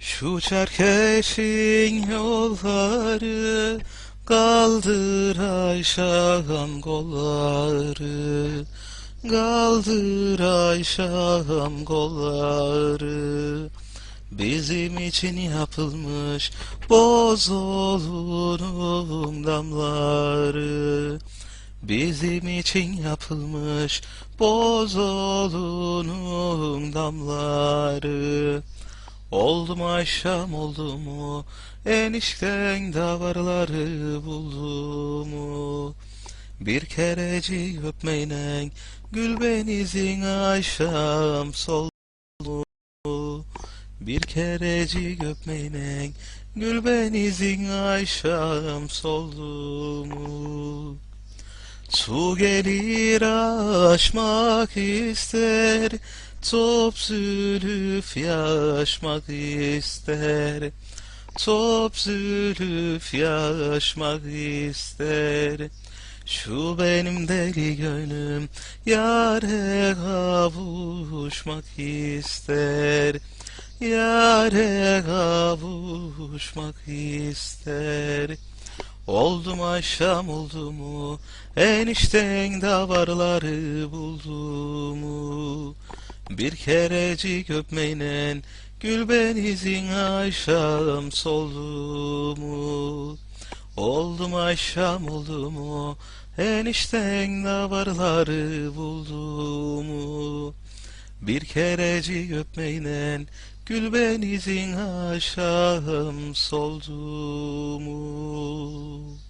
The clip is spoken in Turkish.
Şu Çerkeş'in yolları Kaldır Ayşe'm kolları Kaldır Ayşe'm kolları. Bizim için yapılmış bozolunun damları. Bizim için yapılmış bozolunun damları Oldu mu akşam oldu mu? Enişten davarları buldu mu? Bir kerecik öpmeyle gül benizin akşam soldu mu? Bir kerecik öpmeyle gül benizin akşam soldu mu? Su gelir aşmak ister, top zülüf yaşmak ister. Top zülüf yaşmak ister. Şu benim deli gönlüm yare kavuşmak ister. Yare kavuşmak ister. Oldu mu akşam oldu mu enişten davarları buldu mu Bir kerecik öpmeyle gül benizin akşam soldu mu Oldu mu akşam oldu mu enişten davarları buldu mu Bir kerecik öpmeyle gül benizin akşam soldu mu